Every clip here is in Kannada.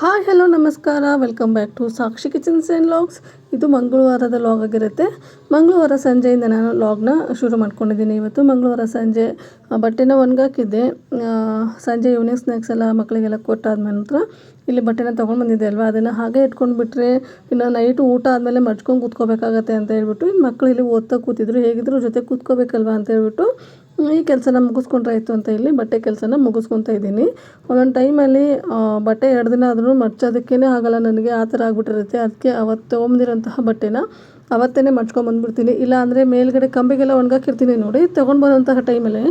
ಹಾಯ್ ಹಲೋ ನಮಸ್ಕಾರ. Welcome back to Sakshi kitchens and logs ಇದು ಮಂಗಳವಾರದ ಲಾಗ್ ಆಗಿರುತ್ತೆ. ಮಂಗಳವಾರ ಸಂಜೆಯಿಂದ ನಾನು ಲಾಗ್ನ ಶುರು ಮಾಡ್ಕೊಂಡಿದ್ದೀನಿ. ಇವತ್ತು ಮಂಗಳವಾರ ಸಂಜೆ ಬಟ್ಟೆನ ಒಣಗಾಕಿದ್ದೆ ಸಂಜೆ ಈವ್ನಿಂಗ್ ಸ್ನ್ಯಾಕ್ಸ್ ಎಲ್ಲ ಮಕ್ಕಳಿಗೆಲ್ಲ ಕೊಟ್ಟಾದ ನಂತರ ಇಲ್ಲಿ ಬಟ್ಟೆನ ತೊಗೊಂಡು ಬಂದಿದ್ದೆ ಅಲ್ವಾ? ಅದನ್ನು ಹಾಗೆ ಇಟ್ಕೊಂಡು ಬಿಟ್ಟರೆ ಇನ್ನು ನೈಟ್ ಊಟ ಆದಮೇಲೆ ಮಡ್ಚ್ಕೊಂಡು ಕೂತ್ಕೋಬೇಕಾಗತ್ತೆ ಅಂತ ಹೇಳ್ಬಿಟ್ಟು ಇನ್ನು ಮಕ್ಕಳು ಇಲ್ಲಿ ಓದ್ತಾ ಕೂತಿದ್ರು. ಹೇಗಿದ್ರು ಜೊತೆ ಕೂತ್ಕೋಬೇಕಲ್ವಾ ಅಂತ ಹೇಳ್ಬಿಟ್ಟು ಈ ಕೆಲಸನ ಮುಗಿಸ್ಕೊಂಡ್ರಾಯ್ತು ಅಂತ ಇಲ್ಲಿ ಬಟ್ಟೆ ಕೆಲಸನ ಮುಗಿಸ್ಕೊತಾ ಇದ್ದೀನಿ. ಒಂದೊಂದು ಟೈಮಲ್ಲಿ ಬಟ್ಟೆ ಎರಡು ದಿನ ಆದ್ರೂ ಮಡ್ಚೋದಕ್ಕೇ ಆಗಲ್ಲ ನನಗೆ, ಆ ಥರ ಆಗ್ಬಿಟ್ಟಿರುತ್ತೆ. ಅದಕ್ಕೆ ಅವತ್ತು ತೊಗೊಂಬಂದಿರೋಂತಹ ಬಟ್ಟೆನ ಅವತ್ತೇ ಮಡ್ಚ್ಕೊಂಬಂದ್ಬಿಡ್ತೀನಿ ಇಲ್ಲ ಅಂದರೆ ಮೇಲ್ಗಡೆ ಕಂಬಿಗೆಲ್ಲ ಒಣಗಾಕಿರ್ತೀನಿ ನೋಡಿ, ತೊಗೊಂಡು ಬರೋಂತಹ ಟೈಮಲ್ಲಿ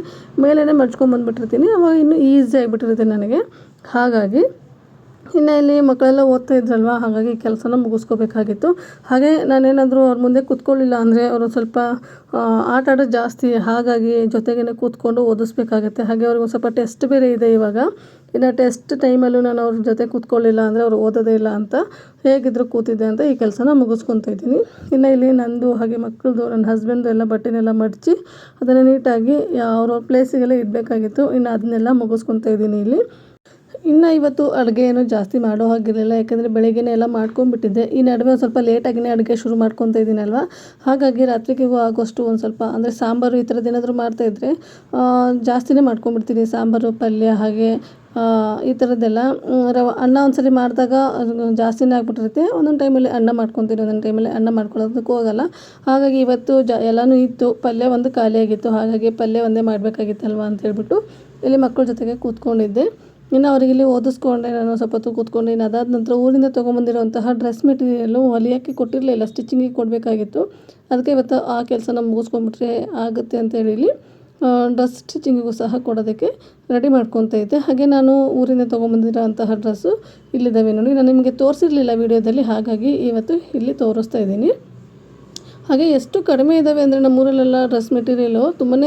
ಮೇಲೇ ಮಡ್ಚ್ಕೊಂಬಂದ್ಬಿಟ್ಟಿರ್ತೀನಿ ಅವಾಗ ಇನ್ನೂ ಈಸಿ ಆಗಿಬಿಟ್ಟಿರುತ್ತೆ ನನಗೆ. ಹಾಗಾಗಿ ಇನ್ನು ಇಲ್ಲಿ ಮಕ್ಕಳೆಲ್ಲ ಓದ್ತಾ ಇದ್ರಲ್ವ? ಹಾಗಾಗಿ ಕೆಲಸನ ಮುಗಿಸ್ಕೋಬೇಕಾಗಿತ್ತು. ಹಾಗೆ ನಾನೇನಾದರೂ ಅವ್ರ ಮುಂದೆ ಕೂತ್ಕೊಳ್ಳಿಲ್ಲ ಅಂದರೆ ಅವರು ಸ್ವಲ್ಪ ಆಟ ಆಡೋದು ಜಾಸ್ತಿ, ಹಾಗಾಗಿ ಜೊತೆಗೇ ಕೂತ್ಕೊಂಡು ಓದಿಸ್ಬೇಕಾಗತ್ತೆ. ಹಾಗೆ ಅವ್ರಿಗೆ ಒಂದು ಸ್ವಲ್ಪ ಟೆಸ್ಟ್ ಬೇರೆ ಇದೆ ಇವಾಗ. ಇನ್ನು ಟೆಸ್ಟ್ ಟೈಮಲ್ಲೂ ನಾನು ಅವ್ರ ಜೊತೆ ಕೂತ್ಕೊಳ್ಳಿಲ್ಲ ಅಂದರೆ ಅವ್ರು ಓದೋದೇ ಇಲ್ಲ ಅಂತ ಹೇಗಿದ್ರು ಕೂತಿದ್ದೆ ಅಂತ ಈ ಕೆಲಸನ ಮುಗಿಸ್ಕೊತಾ ಇದ್ದೀನಿ. ಇನ್ನು ಇಲ್ಲಿ ನಂದು ಹಾಗೆ ಮಕ್ಕಳದು ನನ್ನ ಹಸ್ಬೆಂಡು ಎಲ್ಲ ಬಟ್ಟೆನೆಲ್ಲ ಮಡಚಿ ಅದನ್ನು ನೀಟಾಗಿ ಅವ್ರವ್ರ ಪ್ಲೇಸಿಗೆಲ್ಲ ಇಡಬೇಕಾಗಿತ್ತು. ಇನ್ನು ಅದನ್ನೆಲ್ಲ ಮುಗಿಸ್ಕೊತಾ ಇದ್ದೀನಿ ಇಲ್ಲಿ. ಇನ್ನು ಇವತ್ತು ಅಡುಗೆ ಏನು ಜಾಸ್ತಿ ಮಾಡೋ ಹಾಗಿರಲಿಲ್ಲ, ಯಾಕಂದರೆ ಬೆಳಗ್ಗೆನೇ ಎಲ್ಲ ಮಾಡ್ಕೊಂಡ್ಬಿಟ್ಟಿದ್ದೆ. ಈ ನಡುವೆ ಒಂದು ಸ್ವಲ್ಪ ಲೇಟಾಗಿನೇ ಅಡುಗೆ ಶುರು ಮಾಡ್ಕೊತ ಇದ್ದೀನಲ್ವ ಹಾಗಾಗಿ ರಾತ್ರಿಗೂ ಆಗೋಷ್ಟು ಒಂದು ಸ್ವಲ್ಪ, ಅಂದರೆ ಸಾಂಬಾರು ಈ ಥರದ್ದು ಏನಾದರೂ ಮಾಡ್ತಾ ಇದ್ದರೆ ಜಾಸ್ತಿನೇ ಮಾಡ್ಕೊಂಡ್ಬಿಡ್ತೀನಿ. ಸಾಂಬಾರು, ಪಲ್ಯ, ಹಾಗೆ ಈ ಥರದ್ದೆಲ್ಲ. ರವ, ಅನ್ನ ಒಂದ್ಸರಿ ಮಾಡಿದಾಗ ಜಾಸ್ತಿನೇ ಆಗ್ಬಿಟ್ಟಿರುತ್ತೆ. ಒಂದೊಂದು ಟೈಮಲ್ಲಿ ಅನ್ನ ಮಾಡ್ಕೊತೀನಿ, ಒಂದೊಂದು ಟೈಮಲ್ಲಿ ಅನ್ನ ಮಾಡ್ಕೊಳ್ಳೋದಕ್ಕೂ ಹೋಗಲ್ಲ ಹಾಗಾಗಿ ಇವತ್ತು ಜ, ಎಲ್ಲನೂ ಇತ್ತು. ಪಲ್ಯ ಒಂದು ಖಾಲಿಯಾಗಿತ್ತು. ಹಾಗಾಗಿ ಪಲ್ಯ ಒಂದೇ ಮಾಡಬೇಕಾಗಿತ್ತಲ್ವ ಅಂತ ಹೇಳ್ಬಿಟ್ಟು ಇಲ್ಲಿ ಮಕ್ಕಳ ಜೊತೆಗೆ ಕೂತ್ಕೊಂಡಿದ್ದೆ. ಇನ್ನು ಅವರಿಗೆ ಇಲ್ಲಿ ಓದಿಸ್ಕೊಂಡೆ ನಾನು ಸ್ವಲ್ಪ ಹೊತ್ತು ಕೂತ್ಕೊಂಡು. ಇನ್ನು ಅದಾದ ನಂತರ ಊರಿಂದ ತೊಗೊಂಬಂದಿರುವಂತಹ ಡ್ರೆಸ್ ಮೆಟೀರಿಯಲ್ಲು ಹೊಲಿಯೋಕ್ಕೆ ಕೊಟ್ಟಿರಲಿಲ್ಲ. ಸ್ಟಿಚಿಂಗಿಗೆ ಕೊಡಬೇಕಾಗಿತ್ತು. ಅದಕ್ಕೆ ಇವತ್ತು ಆ ಕೆಲಸನ ಮುಗಿಸ್ಕೊಂಡ್ಬಿಟ್ರೆ ಆಗುತ್ತೆ ಅಂತ ಹೇಳಿ ಡ್ರೆಸ್ ಸ್ಟಿಚಿಂಗಿಗೂ ಸಹ ಕೊಡೋದಕ್ಕೆ ರೆಡಿ ಮಾಡ್ಕೊತಾ ಇದ್ದೆ. ಹಾಗೆ ನಾನು ಊರಿಂದ ತೊಗೊಂಬಂದಿರೋ ಅಂತಹ ಡ್ರೆಸ್ಸು ಇಲ್ಲಿದ್ದಾವೆ ನೋಡಿ. ನಾನು ನಿಮಗೆ ತೋರಿಸಿರಲಿಲ್ಲ ವೀಡಿಯೋದಲ್ಲಿ ಹಾಗಾಗಿ ಇವತ್ತು ಇಲ್ಲಿ ತೋರಿಸ್ತಾ ಇದ್ದೀನಿ. ಹಾಗೆ ಎಷ್ಟು ಕಡಿಮೆ ಇದ್ದಾವೆ ಅಂದರೆ ನಮ್ಮೂರಲ್ಲೆಲ್ಲ ಡ್ರೆಸ್ ಮೆಟೀರಿಯಲು ತುಂಬಾ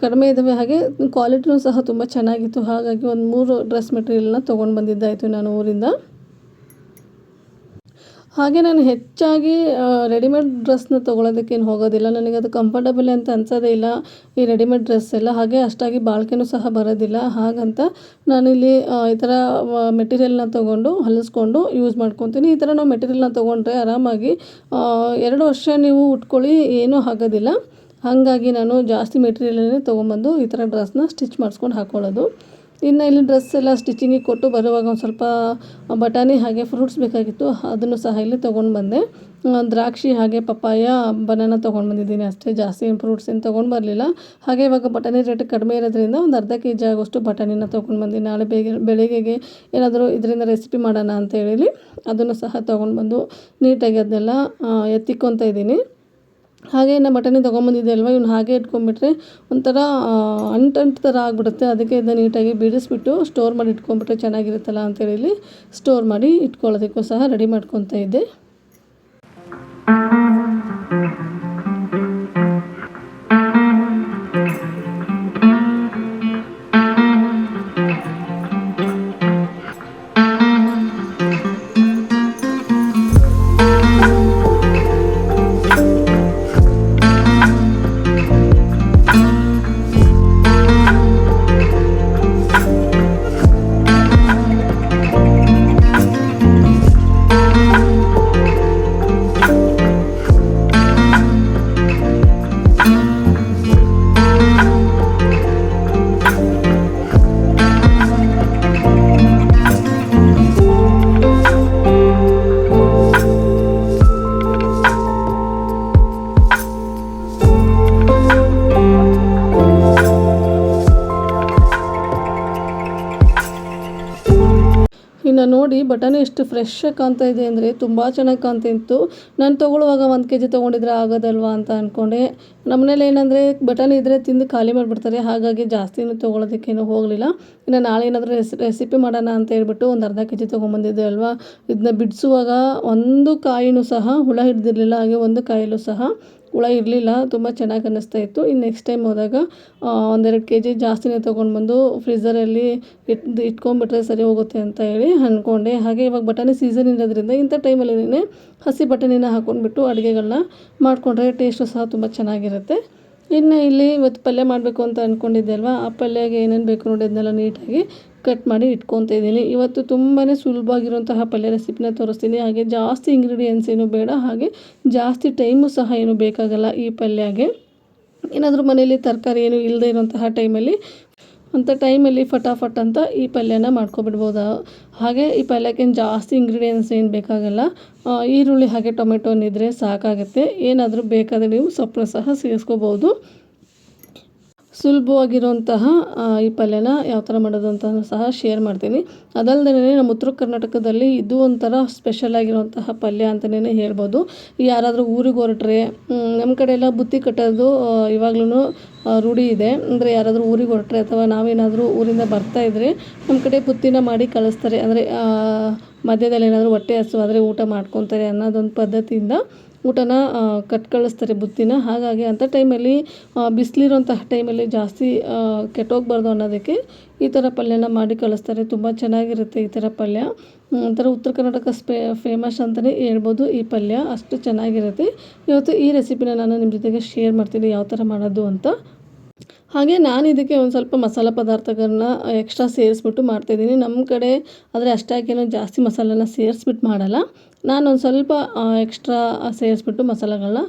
ಕಡಿಮೆ ಇದ್ದಾವೆ ಹಾಗೆ ಕ್ವಾಲಿಟಿನೂ ಸಹ ತುಂಬ ಚೆನ್ನಾಗಿತ್ತು. ಹಾಗಾಗಿ ಒಂದು ಮೂರು ಡ್ರೆಸ್ ಮೆಟೀರಿಯಲ್ನ ತೊಗೊಂಡು ಬಂದಿದ್ದಾಯಿತು ನಾನು ಊರಿಂದ. ಹಾಗೆ ನಾನು ಹೆಚ್ಚಾಗಿ ರೆಡಿಮೇಡ್ ಡ್ರೆಸ್ನ ತೊಗೊಳೋದಕ್ಕೇನು ಹೋಗೋದಿಲ್ಲ. ನನಗೆ ಅದು ಕಂಫರ್ಟಬಲ್ ಅಂತ ಅನ್ಸೋದೇ ಇಲ್ಲ. ಈ ರೆಡಿಮೇಡ್ ಡ್ರೆಸ್ ಎಲ್ಲ ಹಾಗೆ ಅಷ್ಟಾಗಿ ಬಾಳಿಕೆನೂ ಸಹ ಬರೋದಿಲ್ಲ. ಹಾಗಂತ ನಾನಿಲ್ಲಿ ಈ ಥರ ಮೆಟೀರಿಯಲ್ನ ತೊಗೊಂಡು ಹೊಲಿಸ್ಕೊಂಡು ಯೂಸ್ ಮಾಡ್ಕೊತೀನಿ. ಈ ಥರ ನಾವು ಮೆಟೀರಿಯಲ್ನ ತೊಗೊಂಡ್ರೆ ಆರಾಮಾಗಿ ಎರಡು ವರ್ಷ ನೀವು ಉಟ್ಕೊಳ್ಳಿ, ಏನೂ ಆಗೋದಿಲ್ಲ. ಹಾಗಾಗಿ ನಾನು ಜಾಸ್ತಿ ಮೆಟೀರಿಯಲನ್ನೇ ತೊಗೊಂಬಂದು ಈ ಥರ ಡ್ರೆಸ್ನ ಸ್ಟಿಚ್ ಮಾಡಿಸ್ಕೊಂಡು ಹಾಕ್ಕೊಳ್ಳೋದು ಇನ್ನು ಇಲ್ಲಿ ಡ್ರೆಸ್ ಎಲ್ಲ ಸ್ಟಿಚಿಂಗಿಗೆ ಕೊಟ್ಟು ಬರುವಾಗ ಒಂದು ಸ್ವಲ್ಪ ಬಟಾಣಿ ಹಾಗೆ ಫ್ರೂಟ್ಸ್ ಬೇಕಾಗಿತ್ತು, ಅದನ್ನು ಸಹ ಇಲ್ಲಿ ತೊಗೊಂಡು ಬಂದೆ. ದ್ರಾಕ್ಷಿ ಹಾಗೆ ಪಪ್ಪಾಯ ಬನಾನ ತೊಗೊಂಡು ಬಂದಿದ್ದೀನಿ ಅಷ್ಟೇ, ಜಾಸ್ತಿ ಫ್ರೂಟ್ಸ್ ಏನು ತೊಗೊಂಡು ಬರಲಿಲ್ಲ. ಹಾಗೆ ಇವಾಗ ಬಟಾಣಿ ರೇಟ್ ಕಡಿಮೆ ಇರೋದ್ರಿಂದ ಒಂದು ಅರ್ಧ ಕೆ ಜಿ ಆಗೋಷ್ಟು ಬಟಾಣಿನ ತೊಗೊಂಡು ಬಂದು. ನಾಳೆ ಬೇಗ, ಬೆಳಿಗ್ಗೆಗೆ ಏನಾದರೂ ಇದರಿಂದ ರೆಸಿಪಿ ಮಾಡೋಣ ಅಂತ ಹೇಳಿ ಅದನ್ನು ಸಹ ತೊಗೊಂಡು ಬಂದು ನೀಟಾಗಿ ಅದನ್ನೆಲ್ಲ ಎತ್ತಿಕ್ಕೊತ ಇದ್ದೀನಿ. ಹಾಗೆ ಇನ್ನು ಬಟಾಣಿ ತೊಗೊಂಬಂದಿದ್ದೆ ಅಲ್ವಾ? ಇವ್ನು ಹಾಗೆ ಇಟ್ಕೊಂಡ್ಬಿಟ್ರೆ ಒಂಥರ ಅಂಟಂಟು ಥರ ಆಗಿಬಿಡುತ್ತೆ. ಅದಕ್ಕೆ ಇದನ್ನ ನೀಟಾಗಿ ಬಿಡಿಸ್ಬಿಟ್ಟು ಸ್ಟೋರ್ ಮಾಡಿ ಇಟ್ಕೊಂಡ್ಬಿಟ್ರೆ ಚೆನ್ನಾಗಿರುತ್ತಲ್ಲ ಇಲ್ಲಿ ಸ್ಟೋರ್ ಮಾಡಿ ಇಟ್ಕೊಳ್ಳೋದಕ್ಕೂ ಸಹ ರೆಡಿ ಮಾಡ್ಕೊತಾ ಇದ್ದೆ. ಬಟಾಣಿ ಎಷ್ಟು ಫ್ರೆಶ್ ಕಾಣ್ತಾ ಇದೆ ಅಂದರೆ ತುಂಬ ಚೆನ್ನಾಗಿ ಕಾಣ್ತಾ ಇತ್ತು. ನಾನು ತೊಗೊಳ್ಳುವಾಗ ಒಂದು ಕೆ ಜಿ ತೊಗೊಂಡಿದ್ರೆ ಆಗೋದಲ್ವಾ ಅಂತ ಅಂದ್ಕೊಂಡೆ ನಮ್ಮನೇಲಿ ಏನಂದರೆ ಬಟನ್ ಇದ್ದರೆ ತಿಂದು ಖಾಲಿ ಮಾಡಿಬಿಡ್ತಾರೆ, ಹಾಗಾಗಿ ಜಾಸ್ತಿನೂ ತೊಗೊಳೋದಕ್ಕೇನು ಹೋಗಲಿಲ್ಲ. ಇನ್ನು ನಾಳೆ ಏನಾದರೂ ರೆಸಿ ರೆಸಿಪಿ ಮಾಡೋಣ ಅಂತ ಹೇಳ್ಬಿಟ್ಟು ಒಂದು ಅರ್ಧ ಕೆ ಜಿ ತೊಗೊಂಬಂದಿದ್ದೆ ಅಲ್ವಾ. ಇದನ್ನ ಬಿಡಿಸುವಾಗ ಒಂದು ಕಾಯಿನೂ ಸಹ ಹುಳ ಹಿಡ್ದಿರಲಿಲ್ಲ, ಹಾಗೆ ಒಂದು ಕಾಯಿಲೂ ಸಹ. ಹುಳ ಇರಲಿಲ್ಲ, ತುಂಬ ಚೆನ್ನಾಗಿ ಅನ್ನಿಸ್ತಾ ಇತ್ತು. ಇನ್ನು ನೆಕ್ಸ್ಟ್ ಟೈಮ್ ಹೋದಾಗ ಒಂದೆರಡು ಕೆ ಜಿ ಜಾಸ್ತಿನೇ ತೊಗೊಂಡು ಬಂದು ಫ್ರೀಝರಲ್ಲಿ ಇಟ್, ಇಟ್ಕೊಂಡ್ಬಿಟ್ರೆ ಸರಿ ಹೋಗುತ್ತೆ ಅಂತ ಹೇಳಿ ಅಂದ್ಕೊಂಡೆ. ಹಾಗೆ ಇವಾಗ ಬಟಾಣಿ ಸೀಸನ್ ಇರೋದ್ರಿಂದ ಇಂಥ ಟೈಮಲ್ಲೇ ಹಸಿ ಬಟಾಣಿನ ಹಾಕ್ಕೊಂಡ್ಬಿಟ್ಟು ಅಡುಗೆಗಳನ್ನ ಮಾಡಿಕೊಂಡ್ರೆ ಟೇಸ್ಟು ಸಹ ತುಂಬ ಚೆನ್ನಾಗಿರುತ್ತೆ. ಇನ್ನು ಇಲ್ಲಿ ಇವತ್ತು ಪಲ್ಯ ಮಾಡಬೇಕು ಅಂತ ಅಂದ್ಕೊಂಡಿದ್ದೆ ಅಲ್ವಾ? ಆ ಪಲ್ಯಗೆ ಏನೇನು ಬೇಕು ನೋಡಿ ಅದನ್ನೆಲ್ಲ ನೀಟಾಗಿ ಕಟ್ ಮಾಡಿ ಇಟ್ಕೊತಾ ಇದ್ದೀನಿ. ಇವತ್ತು ತುಂಬಾ ಸುಲಭವಾಗಿರುವಂತಹ ಪಲ್ಯ ರೆಸಿಪಿನ ತೋರಿಸ್ತೀನಿ. ಹಾಗೆ ಜಾಸ್ತಿ ಇಂಗ್ರೀಡಿಯೆಂಟ್ಸ್ ಏನು ಬೇಡ, ಹಾಗೆ ಜಾಸ್ತಿ ಟೈಮು ಸಹ ಏನು ಬೇಕಾಗಲ್ಲ ಈ ಪಲ್ಯಗೆ. ಏನಾದರೂ ಮನೆಯಲ್ಲಿ ತರಕಾರಿ ಏನು ಇಲ್ಲದೆ ಇರೋಂತಹ ಟೈಮಲ್ಲಿ ಅಂಥ ಟೈಮಲ್ಲಿ ಫಟಾಫಟ್ ಅಂತ ಈ ಪಲ್ಯನ ಮಾಡ್ಕೊಬಿಡ್ಬೋದು? ಹಾಗೆ ಈ ಪಲ್ಯಕ್ಕೆ ಜಾಸ್ತಿ ಇಂಗ್ರೀಡಿಯೆಂಟ್ಸ್ ಏನು ಬೇಕಾಗಲ್ಲ. ಈರುಳ್ಳಿ ಹಾಗೆ ಟೊಮೆಟೊನಿದ್ರೆ ಸಾಕಾಗುತ್ತೆ. ಏನಾದರೂ ಬೇಕಾದರೆ ನೀವು ಸೊಪ್ಪನ್ನು ಸಹ ಸೇರಿಸ್ಕೋಬೋದು. ಸುಲಭವಾಗಿರುವಂತಹ ಈ ಪಲ್ಯನ ಯಾವ ಥರ ಮಾಡೋದು ಅಂತ ಸಹ ಶೇರ್ ಮಾಡ್ತೀನಿ. ಅದಲ್ಲದೇ ನಮ್ಮ ಉತ್ತರ ಕರ್ನಾಟಕದಲ್ಲಿ ಇದು ಒಂಥರ ಸ್ಪೆಷಲ್ ಆಗಿರುವಂತಹ ಪಲ್ಯ ಅಂತಲೇ ಹೇಳ್ಬೋದು. ಯಾರಾದರೂ ಊರಿಗೆ ಹೊರಟ್ರೆ ನಮ್ಮ ಕಡೆ ಎಲ್ಲ ಬುತ್ತಿ ಕಟ್ಟೋದು ಇವಾಗ್ಲೂ ರೂಢಿ ಇದೆ. ಅಂದರೆ ಯಾರಾದರೂ ಊರಿಗೆ ಹೊರಟ್ರೆ ಅಥವಾ ನಾವೇನಾದರೂ ಊರಿಂದ ಬರ್ತಾ ಇದ್ದರೆ ನಮ್ಮ ಕಡೆ ಬುತ್ತಿನ ಮಾಡಿ ಕಳಿಸ್ತಾರೆ. ಅಂದರೆ ಮಧ್ಯದಲ್ಲಿ ಏನಾದರೂ ಹೊಟ್ಟೆ ಹಸುವಾದರೆ ಊಟ ಮಾಡ್ಕೊತಾರೆ ಅನ್ನೋದೊಂದು ಪದ್ಧತಿಯಿಂದ ಊಟನ ಕಟ್ ಕಳಿಸ್ತಾರೆ ಬುತ್ತಿನ. ಹಾಗಾಗಿ ಅಂಥ ಟೈಮಲ್ಲಿ ಬಿಸಿಲಿರೋಂತಹ ಟೈಮಲ್ಲಿ ಜಾಸ್ತಿ ಕೆಟ್ಟೋಗ್ಬಾರ್ದು ಅನ್ನೋದಕ್ಕೆ ಈ ಥರ ಪಲ್ಯನ ಮಾಡಿ ಕಳಿಸ್ತಾರೆ. ತುಂಬ ಚೆನ್ನಾಗಿರುತ್ತೆ ಈ ಥರ ಪಲ್ಯ. ಒಂಥರ ಉತ್ತರ ಕರ್ನಾಟಕ ಸ್ಪೇ ಫೇಮಸ್ ಅಂತಲೇ ಹೇಳ್ಬೋದು ಈ ಪಲ್ಯ. ಅಷ್ಟು ಚೆನ್ನಾಗಿರುತ್ತೆ. ಇವತ್ತು ಈ ರೆಸಿಪಿನ ನಾನು ನಿಮ್ಮ ಜೊತೆಗೆ ಶೇರ್ ಮಾಡ್ತೀನಿ ಯಾವ ಥರ ಮಾಡೋದು ಅಂತ. ಹಾಗೆ ನಾನು ಇದಕ್ಕೆ ಒಂದು ಸ್ವಲ್ಪ ಮಸಾಲೆ ಪದಾರ್ಥಗಳನ್ನ ಎಕ್ಸ್ಟ್ರಾ ಸೇರಿಸ್ಬಿಟ್ಟು ಮಾಡ್ತಾಯಿದ್ದೀನಿ ನಮ್ಮ ಕಡೆ ಆದರೆ ಅಷ್ಟಾಗೇನೋ ಜಾಸ್ತಿ ಮಸಾಲೆನ ಸೇರಿಸ್ಬಿಟ್ಟು ಮಾಡಲ್ಲ. ನಾನು ಒಂದು ಸ್ವಲ್ಪ ಎಕ್ಸ್ಟ್ರಾ ಸೇರಿಸ್ಬಿಟ್ಟು ಮಸಾಲೆಗಳನ್ನ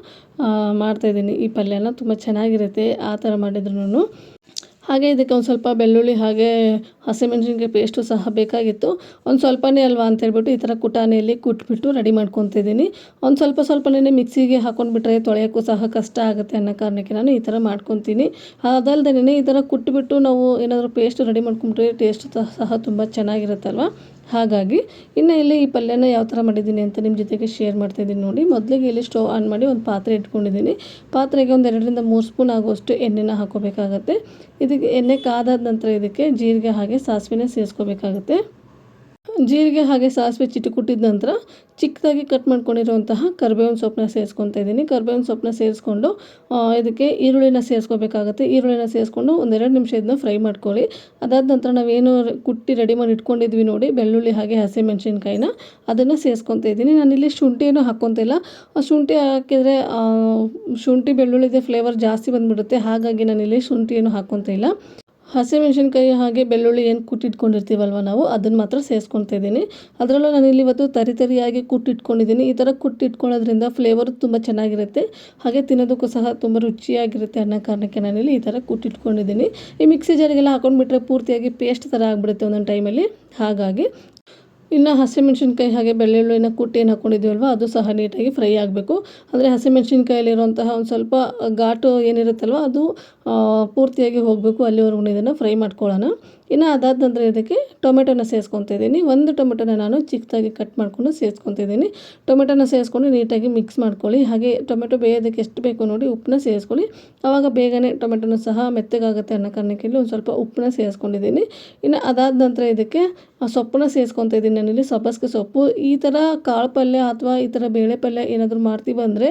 ಮಾಡ್ತಾಯಿದ್ದೀನಿ ಈ ಪಲ್ಯನ ತುಂಬ ಚೆನ್ನಾಗಿರುತ್ತೆ, ಆ ಥರ ಮಾಡಿದ್ರೂ ಹಾಗೆ ಇದಕ್ಕೆ ಒಂದು ಸ್ವಲ್ಪ ಬೆಳ್ಳುಳ್ಳಿ ಹಾಗೆ ಹಸಿಮೆಣಸಿನ್ಕಾಯಿ ಪೇಸ್ಟು ಸಹ ಬೇಕಾಗಿತ್ತು. ಒಂದು ಸ್ವಲ್ಪನೇ ಅಲ್ವಾ ಅಂತೇಳ್ಬಿಟ್ಟು ಈ ಥರ ಕುಟಾಣಿಯಲ್ಲಿ ಕುಟ್ಬಿಟ್ಟು ರೆಡಿ ಮಾಡ್ಕೊತಿದ್ದೀನಿ. ಒಂದು ಸ್ವಲ್ಪ ಸ್ವಲ್ಪನೇ ಮಿಕ್ಸಿಗೆ ಹಾಕೊಂಡ್ಬಿಟ್ರೆ ತೊಳೆಯೋಕ್ಕೂ ಸಹ ಕಷ್ಟ ಆಗುತ್ತೆ ಅನ್ನೋ ಕಾರಣಕ್ಕೆ ನಾನು ಈ ಥರ ಮಾಡ್ಕೊತೀನಿ. ಅದಲ್ಲದೇ ಈ ಥರ ಕುಟ್ಬಿಟ್ಟು ನಾವು ಏನಾದರೂ ಪೇಸ್ಟ್ ರೆಡಿ ಮಾಡ್ಕೊಂಬಿಟ್ರೆ ಟೇಸ್ಟ್ ಸಹ ತುಂಬ ಚೆನ್ನಾಗಿರುತ್ತಲ್ವ? ಹಾಗಾಗಿ ಇನ್ನು ಇಲ್ಲಿ ಈ ಪಲ್ಯನ ಯಾವ ಥರ ಮಾಡಿದ್ದೀನಿ ಅಂತ ನಿಮ್ಮ ಜೊತೆಗೆ ಶೇರ್ ಮಾಡ್ತಾಯಿದ್ದೀನಿ ನೋಡಿ. ಮೊದಲಿಗೆ ಇಲ್ಲಿ ಸ್ಟವ್ ಆನ್ ಮಾಡಿ ಒಂದು ಪಾತ್ರೆ ಇಟ್ಕೊಂಡಿದ್ದೀನಿ. ಪಾತ್ರೆಗೆ ಒಂದು ಎರಡರಿಂದ ಮೂರು ಸ್ಪೂನ್ ಆಗುವಷ್ಟು ಎಣ್ಣೆನ ಹಾಕೋಬೇಕಾಗತ್ತೆ. ಇದಕ್ಕೆ ಎಣ್ಣೆ ಕಾದಾದ ನಂತರ ಇದಕ್ಕೆ ಜೀರಿಗೆ ಹಾಗೆ ಸಾಸಿವೆನ ಸೇರಿಸ್ಕೋಬೇಕಾಗತ್ತೆ. ಜೀರಿಗೆ ಹಾಗೆ ಸಾಸಿವೆ ಚಿಟುಕುಟ್ಟಿದ ನಂತರ ಚಿಕ್ಕದಾಗಿ ಕಟ್ ಮಾಡ್ಕೊಂಡಿರುವಂತಹ ಕರ್ಬೇವಿನ ಸೊಪ್ಪನ್ನ ಸೇರಿಸ್ಕೊತಾ ಇದ್ದೀನಿ. ಕರ್ಬೇವಿನ ಸೊಪ್ಪನ್ನ ಸೇರಿಸ್ಕೊಂಡು ಇದಕ್ಕೆ ಈರುಳ್ಳಿನ ಸೇರಿಸ್ಕೋಬೇಕಾಗುತ್ತೆ. ಈರುಳ್ಳಿನ ಸೇರಿಸ್ಕೊಂಡು ಒಂದೆರಡು ನಿಮಿಷ ಇದನ್ನ ಫ್ರೈ ಮಾಡ್ಕೊಳ್ಳಿ. ಅದಾದ ನಂತರ ನಾವೇನು ಕುಟ್ಟಿ ರೆಡಿ ಮಾಡಿ ಇಟ್ಕೊಂಡಿದ್ವಿ ನೋಡಿ, ಬೆಳ್ಳುಳ್ಳಿ ಹಾಗೆ ಹಸಿಮೆಣಸಿನ್ಕಾಯಿನ ಅದನ್ನು ಸೇರಿಸ್ಕೊತಾ ಇದ್ದೀನಿ. ನಾನಿಲ್ಲಿ ಶುಂಠಿ ಏನು ಹಾಕ್ಕೊತಿಲ್ಲ ಆ ಶುಂಠಿ ಹಾಕಿದರೆ ಶುಂಠಿ ಬೆಳ್ಳುಳ್ಳಿದೆ ಫ್ಲೇವರ್ ಜಾಸ್ತಿ ಬಂದುಬಿಡುತ್ತೆ. ಹಾಗಾಗಿ ನಾನಿಲ್ಲಿ ಶುಂಠಿ ಏನು ಹಾಕ್ಕೊತ ಇಲ್ಲ. ಹಸಿಮೆಣಸಿನ್ಕಾಯಿ ಹಾಗೆ ಬೆಳ್ಳುಳ್ಳಿ ಏನು ಕುಟ್ಟಿಟ್ಕೊಂಡಿರ್ತೀವಲ್ವ ನಾವು ಅದನ್ನು ಮಾತ್ರ ಸೇರಿಸ್ಕೊತಾ ಇದ್ದೀನಿ. ಅದರಲ್ಲೂ ನಾನು ಇಲ್ಲಿ ಇವತ್ತು ತರಿ ತರಿಯಾಗಿ ಕುಟ್ಟಿಟ್ಕೊಂಡಿದ್ದೀನಿ. ಈ ಥರ ಕುಟ್ಟಿಟ್ಕೊಳ್ಳೋದ್ರಿಂದ ಫ್ಲೇವರ್ ತುಂಬ ಚೆನ್ನಾಗಿರುತ್ತೆ. ಹಾಗೆ ತಿನ್ನೋದಕ್ಕೂ ಸಹ ತುಂಬ ರುಚಿಯಾಗಿರುತ್ತೆ ಅನ್ನೋ ಕಾರಣಕ್ಕೆ ನಾನಿಲ್ಲಿ ಈ ಥರ ಕುಟ್ಟಿಟ್ಕೊಂಡಿದ್ದೀನಿ. ಈ ಮಿಕ್ಸಿ ಜಾರಿಗೆಲ್ಲ ಹಾಕೊಂಡ್ಬಿಟ್ರೆ ಪೂರ್ತಿಯಾಗಿ ಪೇಸ್ಟ್ ಥರ ಆಗಿಬಿಡುತ್ತೆ ಒಂದೊಂದು ಟೈಮಲ್ಲಿ ಹಾಗಾಗಿ ಇನ್ನು ಹಸಿಮೆಣ್ಸಿನ್ಕಾಯಿ ಹಾಗೆ ಬೆಳ್ಳುಳ್ಳಿನ ಕುಟ್ಟಿ ಏನು ಹಾಕ್ಕೊಂಡಿದ್ದೀವಲ್ವ ಅದು ಸಹ ನೀಟಾಗಿ ಫ್ರೈ ಆಗಬೇಕು. ಅಂದರೆ ಹಸಿಮೆಣ್ಸಿನ್ಕಾಯಲ್ಲಿರುವಂತಹ ಒಂದು ಸ್ವಲ್ಪ ಘಾಟು ಏನಿರುತ್ತಲ್ವ, ಅದು ಪೂರ್ತಿಯಾಗಿ ಹೋಗಬೇಕು ಅಲ್ಲಿವರೆಗೂ ಇದನ್ನು ಫ್ರೈ ಮಾಡ್ಕೊಳ್ಳೋಣ. ಇನ್ನು ಅದಾದ ನಂತರ ಇದಕ್ಕೆ ಟೊಮೆಟೊನ ಸೇರಿಸ್ಕೊತಿದ್ದೀನಿ ಒಂದು ಟೊಮೆಟೊನ ನಾನು ಚಿಕ್ಕದಾಗಿ ಕಟ್ ಮಾಡಿಕೊಂಡು ಸೇರಿಸ್ಕೊತಿದ್ದೀನಿ ಟೊಮೆಟೊನ ಸೇರಿಸ್ಕೊಂಡು ನೀಟಾಗಿ ಮಿಕ್ಸ್ ಮಾಡ್ಕೊಳ್ಳಿ. ಹಾಗೆ ಟೊಮೆಟೊ ಬೇಯೋದಕ್ಕೆ ಎಷ್ಟು ಬೇಕು ನೋಡಿ ಉಪ್ಪನ್ನ ಸೇರಿಸ್ಕೊಳ್ಳಿ. ಆವಾಗ ಬೇಗನೆ ಟೊಮೆಟೊನೂ ಸಹ ಮೆತ್ತಗಾಗುತ್ತೆ ಅನ್ನೋ ಕಾರಣಕ್ಕೆ ಒಂದು ಸ್ವಲ್ಪ ಉಪ್ಪನ್ನ ಸೇರಿಸ್ಕೊಂಡಿದ್ದೀನಿ. ಇನ್ನು ಅದಾದ ನಂತರ ಇದಕ್ಕೆ ಸೊಪ್ಪನ್ನ ಸೇರಿಸ್ಕೊತಿದ್ದೀನಿ ನಾನಿಲ್ಲಿ ಸಬ್ಬಸ್ಗೆ ಸೊಪ್ಪು. ಈ ಥರ ಕಾಳು ಪಲ್ಯ ಅಥವಾ ಈ ಥರ ಬೇಳೆ ಪಲ್ಯ ಏನಾದರೂ ಮಾಡ್ತೀವಿ ಅಂದರೆ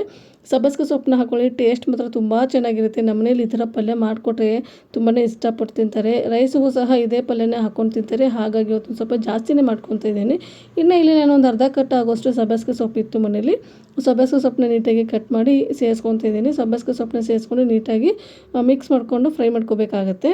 ಸಬ್ಬಸಿಗೆ ಸೊಪ್ಪನ್ನ ಹಾಕೊಳ್ಳಿ ಟೇಸ್ಟ್ ಮಾತ್ರ ತುಂಬ ಚೆನ್ನಾಗಿರುತ್ತೆ. ನಮ್ಮನೇಲಿ ಈ ಥರ ಪಲ್ಯ ಮಾಡಿಕೊಟ್ರೆ ತುಂಬಾ ಇಷ್ಟಪಟ್ಟು ತಿಂತಾರೆ. ರೈಸಿಗೂ ಸಹ ಇದೇ ಪಲ್ಯನೇ ಹಾಕ್ಕೊಂಡು ತಿಂತಾರೆ. ಹಾಗಾಗಿ ಇವತ್ತು ಸ್ವಲ್ಪ ಜಾಸ್ತಿನೇ ಮಾಡ್ಕೊತಾ ಇದ್ದೀನಿ. ಇನ್ನು ಇಲ್ಲಿ ನಾನು ಒಂದು ಅರ್ಧ ಕಟ್ ಆಗೋಷ್ಟು ಸಬ್ಬಸ್ಗೆ ಸೊಪ್ಪು ಇತ್ತು ಮನೇಲಿ ಸಬ್ಬಸ್ಗೆ ಸೊಪ್ಪನ್ನ ನೀಟಾಗಿ ಕಟ್ ಮಾಡಿ ಸೇರಿಸ್ಕೊತಾ ಇದ್ದೀನಿ. ಸಬ್ಬಸ್ಗೆ ಸೊಪ್ಪನ್ನ ಸೇರಿಸ್ಕೊಂಡು ನೀಟಾಗಿ ಮಿಕ್ಸ್ ಮಾಡಿಕೊಂಡು ಫ್ರೈ ಮಾಡ್ಕೋಬೇಕಾಗತ್ತೆ.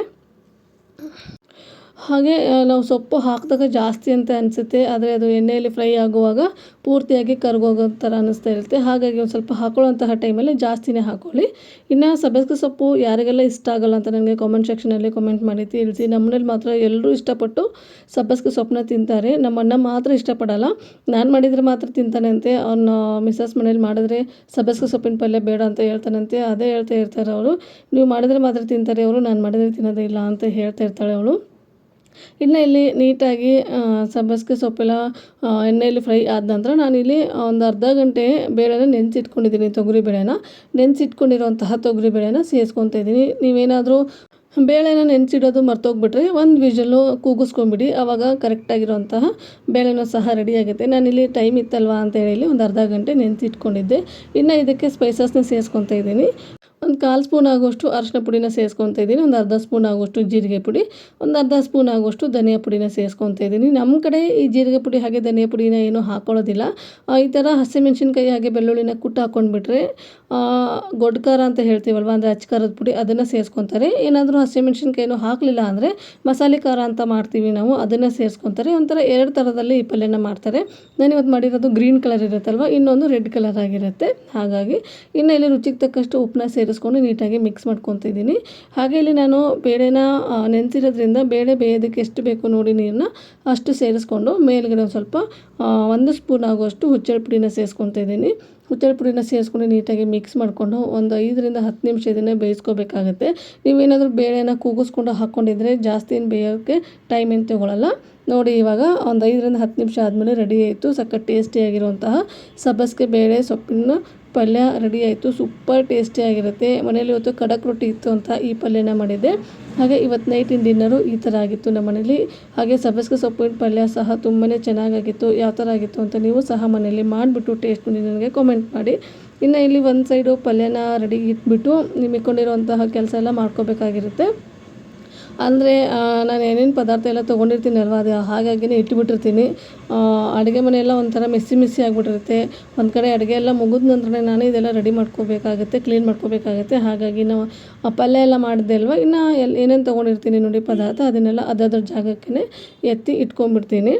ಹಾಗೆ ನಾವು ಸೊಪ್ಪು ಹಾಕಿದಾಗ ಜಾಸ್ತಿ ಅಂತ ಅನಿಸುತ್ತೆ. ಆದರೆ ಅದು ಎಣ್ಣೆಯಲ್ಲಿ ಫ್ರೈ ಆಗುವಾಗ ಪೂರ್ತಿಯಾಗಿ ಕರ್ಗೋಗೋ ಥರ ಅನ್ನಿಸ್ತಾ ಇರುತ್ತೆ. ಹಾಗಾಗಿ ಒಂದು ಸ್ವಲ್ಪ ಹಾಕೊಳ್ಳೋಂತಹ ಟೈಮಲ್ಲಿ ಜಾಸ್ತಿನೇ ಹಾಕ್ಕೊಳ್ಳಿ ಇನ್ನು ಸಬ್ಬಸಿಗೆ ಸೊಪ್ಪು ಯಾರಿಗೆಲ್ಲ ಇಷ್ಟ ಆಗಲ್ಲ ಅಂತ ನನಗೆ ಕಾಮೆಂಟ್ ಸೆಕ್ಷನಲ್ಲಿ ಕಾಮೆಂಟ್ ಮಾಡಿ ತಿಳಿಸಿ. ನಮ್ಮನೇಲಿ ಮಾತ್ರ ಎಲ್ಲರೂ ಇಷ್ಟಪಟ್ಟು ಸಬ್ಬಸಿಗೆ ಸೊಪ್ಪನ್ನ ತಿಂತಾರೆ. ನಮ್ಮ ಅಣ್ಣ ಮಾತ್ರ ಇಷ್ಟಪಡಲ್ಲ. ನಾನು ಮಾಡಿದರೆ ಮಾತ್ರ ತಿಂತಾನಂತೆ. ಅವ್ನ ಮಿಸ್ಸಸ್ ಮನೇಲಿ ಮಾಡಿದ್ರೆ ಸಬ್ಬಸಿಗೆ ಸೊಪ್ಪಿನ ಪಲ್ಯ ಬೇಡ ಅಂತ ಹೇಳ್ತಾನಂತೆ. ಅದೇ ಹೇಳ್ತಾ ಇರ್ತಾರೆ ಅವರು. ನೀವು ಮಾಡಿದರೆ ಮಾತ್ರ ತಿಂತಾರೆ. ಅವರು ನಾನು ಮಾಡಿದರೆ ತಿನ್ನೋದೇ ಇಲ್ಲ ಅಂತ ಹೇಳ್ತಾ ಇರ್ತಾಳೆ ಅವಳು. ಇನ್ನು ಇಲ್ಲಿ ನೀಟಾಗಿ ಸಬ್ಬಸಿಗೆ ಸೊಪ್ಪೆಲ್ಲ ಎಣ್ಣೆಯಲ್ಲಿ ಫ್ರೈ ಆದ ನಂತರ ನಾನಿಲ್ಲಿ ಒಂದು ಅರ್ಧ ಗಂಟೆ ಬೇಳೆನ ನೆನೆಸಿಟ್ಕೊಂಡಿದ್ದೀನಿ ತೊಗರಿ ಬೇಳೆನ. ನೆನೆಸಿಟ್ಕೊಂಡಿರೋಂತಹ ತೊಗರಿ ಬೇಳೆನ ಸೇರಿಸ್ಕೊತಾ ಇದ್ದೀನಿ ನೀವೇನಾದರೂ ಬೇಳೆನ ನೆನೆಸಿಡೋದು ಮರ್ತೋಗ್ಬಿಟ್ರೆ ಒಂದು ವಿಜಲು ಕೂಗಿಸ್ಕೊಂಬಿಡಿ. ಆವಾಗ ಕರೆಕ್ಟಾಗಿರುವಂತಹ ಬೇಳೆನೂ ಸಹ ರೆಡಿ ಆಗುತ್ತೆ. ನಾನಿಲ್ಲಿ ಟೈಮ್ ಇತ್ತಲ್ವಾ ಅಂತ ಹೇಳಿ ಒಂದು ಅರ್ಧ ಗಂಟೆ ನೆನೆಸಿಟ್ಕೊಂಡಿದ್ದೆ. ಇನ್ನು ಇದಕ್ಕೆ ಸ್ಪೈಸಸ್ನ ಸೇರಿಸ್ಕೊತಾ ಇದ್ದೀನಿ ಒಂದು ಕಾಲು ಸ್ಪೂನ್ ಆಗುವಷ್ಟು ಅರಶಿನ ಪುಡಿನ ಸೇರಿಸ್ಕೊತಾ ಇದ್ದೀನಿ, ಒಂದು ಅರ್ಧ ಸ್ಪೂನ್ ಆಗುವಷ್ಟು ಜೀರಿಗೆ ಪುಡಿ, ಒಂದು ಅರ್ಧ ಸ್ಪೂನ್ ಆಗುವಷ್ಟು ಧನಿಯಾ ಪುಡಿನ ಸೇರಿಸ್ಕೊತಾ ಇದ್ದೀನಿ. ನಮ್ಮ ಕಡೆ ಈ ಜೀರಿಗೆ ಪುಡಿ ಹಾಗೆ ಧನಿಯಾ ಪುಡಿನ ಏನೂ ಹಾಕೊಳ್ಳೋದಿಲ್ಲ. ಈ ಥರ ಹಸಿಮೆಣ್ಸಿನ್ಕಾಯಿ ಹಾಗೆ ಬೆಳ್ಳುಳ್ಳಿನ ಕುಟ್ಟು ಹಾಕ್ಕೊಂಡ್ಬಿಟ್ರೆ ಖಾರ ಅಂತ ಹೇಳ್ತೀವಲ್ವ, ಅಂದರೆ ಅಚ್ಚ ಖಾರದ ಪುಡಿ ಅದನ್ನು ಸೇರಿಸ್ಕೊತಾರೆ. ಏನಾದರೂ ಹಸಿಮೆಣ್ಸಿನ್ಕಾಯಿನೂ ಹಾಕಲಿಲ್ಲ ಅಂದರೆ ಮಸಾಲೆ ಖಾರ ಅಂತ ಮಾಡ್ತೀವಿ ನಾವು, ಅದನ್ನು ಸೇರಿಸ್ಕೊತಾರೆ. ಒಂಥರ ಎರಡು ಥರದಲ್ಲಿ ಈ ಪಲ್ಯನ ಮಾಡ್ತಾರೆ. ನಾನು ಇವತ್ತು ಮಾಡಿರೋದು ಗ್ರೀನ್ ಕಲರ್ ಇರುತ್ತಲ್ವ, ಇನ್ನೊಂದು ರೆಡ್ ಕಲರ್ ಆಗಿರುತ್ತೆ. ಹಾಗಾಗಿ ಇನ್ನು ಇಲ್ಲಿ ರುಚಿಗೆ ತಕ್ಕಷ್ಟು ಉಪ್ಪನ್ನ ಸೇರಿಸ್ಕೊಂಡು ನೀಟಾಗಿ ಮಿಕ್ಸ್ ಮಾಡ್ಕೊತಿದ್ದೀನಿ. ಹಾಗೆ ಇಲ್ಲಿ ನಾನು ಬೇಳೆನ ನೆನೆಸಿರೋದ್ರಿಂದ ಬೇಳೆ ಬೇಯೋದಕ್ಕೆ ಎಷ್ಟು ಬೇಕು ನೋಡಿ ನೀರನ್ನ ಅಷ್ಟು ಸೇರಿಸ್ಕೊಂಡು ಮೇಲ್ಗಡೆ ಒಂದು ಸ್ವಲ್ಪ ಒಂದು ಸ್ಪೂನ್ ಆಗುವಷ್ಟು ಹುಚ್ಚಳ ಪುಡಿನ ಇದ್ದೀನಿ ಹುಚ್ಚಳ ಪುಡಿನ ಸೇರಿಸ್ಕೊಂಡು ನೀಟಾಗಿ ಮಿಕ್ಸ್ ಮಾಡಿಕೊಂಡು ಒಂದು ಐದರಿಂದ ಹತ್ತು ನಿಮಿಷ ಇದನ್ನೇ ಬೇಯಿಸ್ಕೋಬೇಕಾಗುತ್ತೆ. ನೀವೇನಾದರೂ ಬೇಳೆನ ಕೂಗಿಸ್ಕೊಂಡು ಹಾಕ್ಕೊಂಡಿದ್ರೆ ಜಾಸ್ತಿ ಏನು ಬೇಯೋಕ್ಕೆ ಟೈಮ್ ಏನು ತೊಗೊಳ್ಳಲ್ಲ ನೋಡಿ ಇವಾಗ ಒಂದು ಐದರಿಂದ ಹತ್ತು ನಿಮಿಷ ಆದಮೇಲೆ ರೆಡಿ ಆಯಿತು. ಸಖತ್ ಟೇಸ್ಟಿಯಾಗಿರುವಂತಹ ಸಬ್ಬಸಿಗೆ ಬೇಳೆ ಸೊಪ್ಪಿನ ಪಲ್ಯ ರೆಡಿ ಆಯಿತು. ಸೂಪರ್ ಟೇಸ್ಟಿಯಾಗಿರುತ್ತೆ ಮನೇಲಿ ಇವತ್ತು ಖಡಕ್ ರೊಟ್ಟಿ ಇತ್ತು ಅಂತ ಈ ಪಲ್ಯನ ಮಾಡಿದ್ದೆ. ಹಾಗೆ ಇವತ್ತು ನೈಟಿನ ಡಿನ್ನರು ಈ ಥರ ಆಗಿತ್ತು ನಮ್ಮ ಮನೇಲಿ. ಹಾಗೆ ಸಬ್ಬಸ್ಗೆ ಸೊಪ್ಪಿನ ಪಲ್ಯ ಸಹ ತುಂಬಾ ಚೆನ್ನಾಗಾಗಿತ್ತು. ಯಾವ ಥರ ಆಗಿತ್ತು ಅಂತ ನೀವು ಸಹ ಮನೇಲಿ ಮಾಡಿಬಿಟ್ಟು ಟೇಸ್ಟ್ ಮಾಡಿ ನನಗೆ ಕಾಮೆಂಟ್ ಮಾಡಿ. ಇನ್ನು ಇಲ್ಲಿ ಒಂದು ಸೈಡು ಪಲ್ಯನ ರೆಡಿ ಇಟ್ಬಿಟ್ಟು ನಿಮಗೆ ಕೊಂಡಿರುವಂತಹ ಕೆಲಸ ಎಲ್ಲ ಮಾಡ್ಕೋಬೇಕಾಗಿರುತ್ತೆ. ಅಂದರೆ ನಾನು ಏನೇನು ಪದಾರ್ಥ ಎಲ್ಲ ತೊಗೊಂಡಿರ್ತೀನಲ್ವ, ಅದು ಹಾಗಾಗಿನೇ ಇಟ್ಬಿಟ್ಟಿರ್ತೀನಿ. ಅಡುಗೆ ಮನೆಯೆಲ್ಲ ಒಂಥರ ಮೆಸ್ಸಿ ಮಿಸ್ಸಿ ಆಗಿಬಿಟ್ಟಿರುತ್ತೆ. ಒಂದು ಕಡೆ ಅಡುಗೆ ಎಲ್ಲ ಮುಗಿದ ನಂತರ ನಾನು ಇದೆಲ್ಲ ರೆಡಿ ಮಾಡ್ಕೋಬೇಕಾಗುತ್ತೆ, ಕ್ಲೀನ್ ಮಾಡ್ಕೋಬೇಕಾಗುತ್ತೆ. ಹಾಗಾಗಿ ನಾವು ಪಲ್ಯ ಎಲ್ಲ ಮಾಡಿದೆ ಅಲ್ವ? ಇನ್ನು ಎಲ್ಲಿ ಏನೇನು ತೊಗೊಂಡಿರ್ತೀನಿ ನೋಡಿ ಪದಾರ್ಥ, ಅದನ್ನೆಲ್ಲ ಅದಾದ್ರ ಜಾಗಕ್ಕೇ ಎತ್ತಿ ಇಟ್ಕೊಂಡ್ಬಿಡ್ತೀನಿ.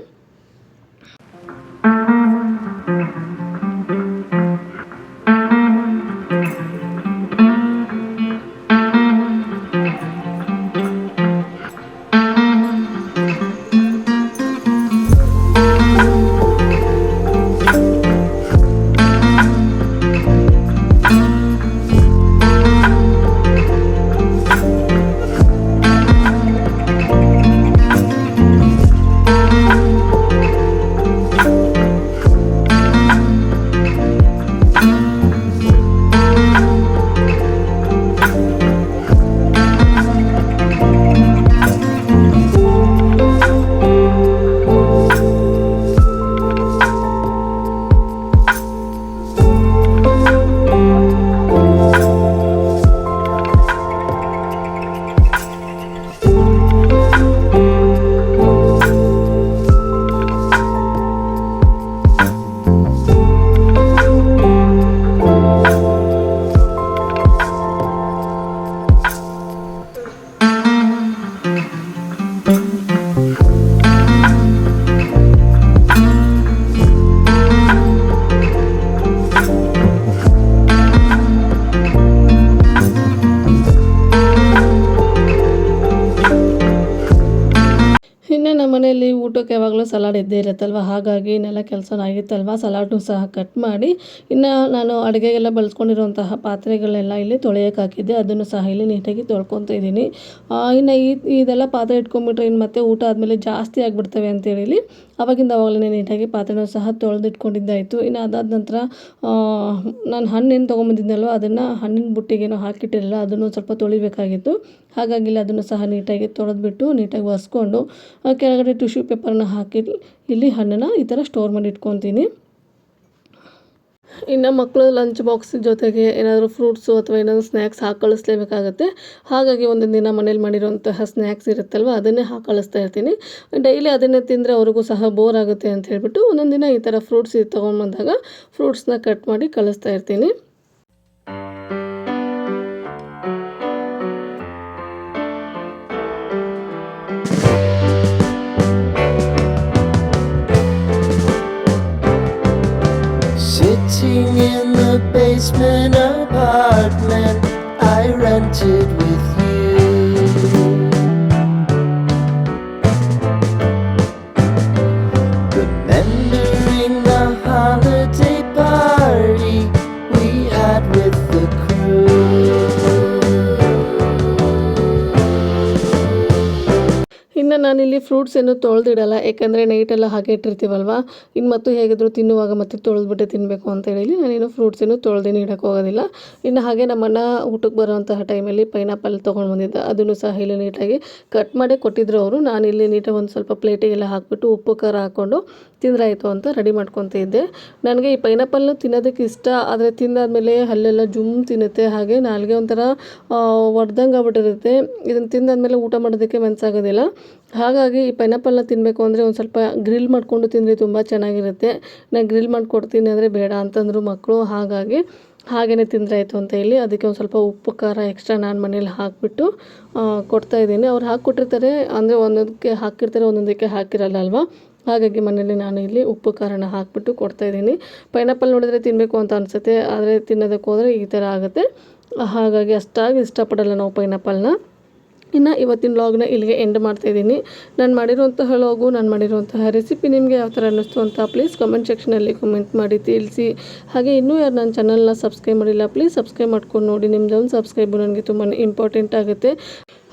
ಮನೆಯಲ್ಲಿ ಊಟಕ್ಕೆ ಯಾವಾಗಲೂ ಸಲಾಡ್ ಇದ್ದೇ ಇರುತ್ತಲ್ವ? ಹಾಗಾಗಿ ಇನ್ನೆಲ್ಲ ಕೆಲಸ ಆಗಿತ್ತಲ್ವ? ಸಲಾಡ್ನು ಸಹ ಕಟ್ ಮಾಡಿ ಇನ್ನು ನಾನು ಅಡುಗೆಗೆಲ್ಲ ಬಳಸ್ಕೊಂಡಿರುವಂತಹ ಪಾತ್ರೆಗಳೆಲ್ಲ ಇಲ್ಲಿ ತೊಳೆಯೋಕೆ ಹಾಕಿದ್ದೆ. ಅದನ್ನು ಸಹ ಇಲ್ಲಿ ನೀಟಾಗಿ ತೊಳ್ಕೊತಾ ಇದ್ದೀನಿ. ಇನ್ನು ಈ, ಇದೆಲ್ಲ ಪಾತ್ರೆ ಇಟ್ಕೊಂಡ್ಬಿಟ್ರೆ ಇನ್ನು ಮತ್ತೆ ಊಟ ಆದಮೇಲೆ ಜಾಸ್ತಿ ಆಗಿಬಿಡ್ತವೆ ಅಂತೇಳಿ ಅವಾಗಿಂದ ಅವಾಗಲೇ ನೀಟಾಗಿ ಪಾತ್ರೆನೂ ಸಹ ತೊಳೆದಿಟ್ಕೊಂಡಿದ್ದಾಯಿತು. ಇನ್ನು ಅದಾದ ನಂತರ ನಾನು ಹಣ್ಣೇನು ತೊಗೊಂಬಂದಿದ್ನಲ್ವ? ಅದನ್ನು ಹಣ್ಣಿನ ಬುಟ್ಟಿಗೇನೋ ಹಾಕಿಟ್ಟಿರಲಿಲ್ಲ. ಅದನ್ನು ಸ್ವಲ್ಪ ತೊಳಿಬೇಕಾಗಿತ್ತು. ಹಾಗಾಗಿ ಅದನ್ನು ಸಹ ನೀಟಾಗಿ ತೊಳೆದ್ಬಿಟ್ಟು ನೀಟಾಗಿ ಒರೆಸ್ಕೊಂಡು, ಆ ಕೆಳಗಡೆ ಟಿಶ್ಯೂ ಪೇಪರ್ನ ಹಾಕಿ ಇಲ್ಲಿ ಹಣ್ಣನ್ನು ಈ ಥರ ಸ್ಟೋರ್ ಮಾಡಿ ಇಟ್ಕೊತೀನಿ. ಇನ್ನು ಮಕ್ಕಳು ಲಂಚ್ ಬಾಕ್ಸ್ ಜೊತೆಗೆ ಏನಾದರೂ ಫ್ರೂಟ್ಸು ಅಥವಾ ಏನಾದರೂ ಸ್ನ್ಯಾಕ್ಸ್ ಹಾಕಿ ಕಳಿಸ್ಲೇಬೇಕಾಗತ್ತೆ ಹಾಗಾಗಿ ಒಂದೊಂದು ದಿನ ಮನೇಲಿ ಮಾಡಿರೋಂತಹ ಸ್ನ್ಯಾಕ್ಸ್ ಇರುತ್ತಲ್ವ, ಅದನ್ನೇ ಹಾಕಿ ಕಳಿಸ್ತಾ ಇರ್ತೀನಿ. ಡೈಲಿ ಅದನ್ನೇ ತಿಂದರೆ ಅವ್ರಿಗೂ ಸಹ ಬೋರ್ ಆಗುತ್ತೆ ಅಂತ ಹೇಳಿಬಿಟ್ಟು ಒಂದೊಂದು ದಿನ ಈ ಥರ ಫ್ರೂಟ್ಸ್ ತೊಗೊಂಡ್ಬಂದಾಗ ಫ್ರೂಟ್ಸ್ನ ಕಟ್ ಮಾಡಿ ಕಳಿಸ್ತಾ ಇರ್ತೀನಿ. Basement apartment I rented with you. ನಾನಿಲ್ಲಿ ಫ್ರೂಟ್ಸ್ ಏನು ತೊಳೆದಿಡಲ್ಲ ಯಾಕಂದರೆ ನೈಟೆಲ್ಲ ಹಾಗೆ ಇಟ್ಟಿರ್ತೀವಲ್ವ? ಇನ್ನು ಮತ್ತು ಹೇಗಿದ್ರು ತಿನ್ನುವಾಗ ಮತ್ತೆ ತೊಳೆದ್ಬಿಟ್ಟೆ ತಿನ್ನಬೇಕು ಅಂತ ಹೇಳಿ ನಾನೇನು ಫ್ರೂಟ್ಸ್ ಏನು ತೊಳೆದೇನು ಇಡೋಕ್ಕೆ ಹೋಗೋದಿಲ್ಲ. ಇನ್ನು ಹಾಗೆ ನಮ್ಮನ್ನ ಊಟಕ್ಕೆ ಬರುವಂತಹ ಟೈಮಲ್ಲಿ ಪೈನಾಪಲ್ ತೊಗೊಂಡು ಬಂದಿದ್ದ. ಅದನ್ನು ಸಹ ಇಲ್ಲಿ ನೀಟಾಗಿ ಕಟ್ ಮಾಡಿ ಕೊಟ್ಟಿದ್ರು ಅವರು. ನಾನಿಲ್ಲಿ ನೀಟಾಗಿ ಒಂದು ಸ್ವಲ್ಪ ಪ್ಲೇಟಿಗೆಲ್ಲ ಹಾಕ್ಬಿಟ್ಟು ಉಪ್ಪು ಖಾರ ಹಾಕ್ಕೊಂಡು ತಿಂದ್ರಾಯಿತು ಅಂತ ರೆಡಿ ಮಾಡ್ಕೊತ ಇದ್ದೆ. ನನಗೆ ಈ ಪೈನಾಪಲ್ ತಿನ್ನೋದಕ್ಕೆ ಇಷ್ಟ, ಆದರೆ ತಿಂದಾದಮೇಲೆ ಹಲ್ಲೆಲ್ಲ ಜುಮ್ ತಿನ್ನುತ್ತೆ. ಹಾಗೆ ನಾಲ್ಗೆ ಒಂಥರ ಒಡ್ದಂಗೆ ಆಗ್ಬಿಟ್ಟಿರುತ್ತೆ. ಇದನ್ನು ತಿಂದಾದಮೇಲೆ ಊಟ ಮಾಡೋದಕ್ಕೆ ಮನಸ್ಸಾಗೋದಿಲ್ಲ ಹಾಗಾಗಿ ಈ ಪೈನಾಪಲ್ನ ತಿನ್ನಬೇಕು ಅಂದರೆ ಒಂದು ಸ್ವಲ್ಪ ಗ್ರಿಲ್ ಮಾಡಿಕೊಂಡು ತಿಂದರೆ ತುಂಬ ಚೆನ್ನಾಗಿರುತ್ತೆ. ನಾನು ಗ್ರಿಲ್ ಮಾಡಿಕೊಡ್ತೀನಿ ಅಂದರೆ ಬೇಡ ಅಂತಂದರು ಮಕ್ಕಳು ಹಾಗಾಗಿ ಹಾಗೇ ತಿಂದ್ರಾಯಿತು ಅಂತ ಹೇಳಿ ಅದಕ್ಕೆ ಒಂದು ಸ್ವಲ್ಪ ಉಪ್ಪು, ಖಾರ ಎಕ್ಸ್ಟ್ರಾ ನಾನು ಮನೇಲಿ ಹಾಕಿಬಿಟ್ಟು ಕೊಡ್ತಾಯಿದ್ದೀನಿ ಅವ್ರು ಹಾಕ್ಕೊಟ್ಟಿರ್ತಾರೆ, ಅಂದರೆ ಒಂದೊಂದಕ್ಕೆ ಹಾಕಿರ್ತಾರೆ, ಒಂದೊಂದಕ್ಕೆ ಹಾಕಿರಲ್ಲ ಅಲ್ವಾ? ಹಾಗಾಗಿ ಮನೇಲಿ ನಾನು ಇಲ್ಲಿ ಉಪ್ಪು, ಖಾರನ ಹಾಕಿಬಿಟ್ಟು ಕೊಡ್ತಾಯಿದ್ದೀನಿ ಪೈನಾಪಲ್ ನೋಡಿದ್ರೆ ತಿನ್ನಬೇಕು ಅಂತ ಅನಿಸುತ್ತೆ, ಆದರೆ ತಿನ್ನೋದಕ್ಕೆ ಹೋದರೆ ಈ ಥರ ಆಗುತ್ತೆ. ಹಾಗಾಗಿ ಅಷ್ಟಾಗಿ ಇಷ್ಟಪಡಲ್ಲ ನಾವು ಪೈನಾಪಲ್ನ ಇನ್ನು ಇವತ್ತಿನ ವ್ಲಾಗ್ನ ಇಲ್ಲಿಗೆ ಎಂಡ್ ಮಾಡ್ತಾಯಿದ್ದೀನಿ ನಾನು ಮಾಡಿರುವಂತಹ ಲಾಗು ನಾನು ಮಾಡಿರುವಂತಹ ರೆಸಿಪಿ ನಿಮಗೆ ಯಾವ ಥರ ಅನ್ನಿಸ್ತು ಅಂತ ಪ್ಲೀಸ್ ಕಮೆಂಟ್ ಸೆಕ್ಷನಲ್ಲಿ ಕಮೆಂಟ್ ಮಾಡಿ ತಿಳಿಸಿ. ಹಾಗೆ ಇನ್ನೂ ಯಾರು ನನ್ನ ಚಾನಲ್ನ ಸಬ್ಸ್ಕ್ರೈಬ್ ಮಾಡಿಲ್ಲ ಪ್ಲೀಸ್ ಸಬ್ಸ್ಕ್ರೈಬ್ ಮಾಡ್ಕೊಂಡು ನೋಡಿ. ನಿಮ್ದೊಂದು ಸಬ್ಸ್ಕ್ರೈಬು ನನಗೆ ತುಂಬಾ ಇಂಪಾರ್ಟೆಂಟ್ ಆಗುತ್ತೆ.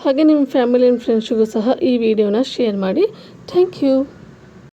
ಹಾಗೆ ನಿಮ್ಮ ಫ್ಯಾಮಿಲಿ ಆ್ಯಂಡ್ ಫ್ರೆಂಡ್ಸಿಗೂ ಸಹ ಈ ವಿಡಿಯೋನ ಶೇರ್ ಮಾಡಿ. Thank you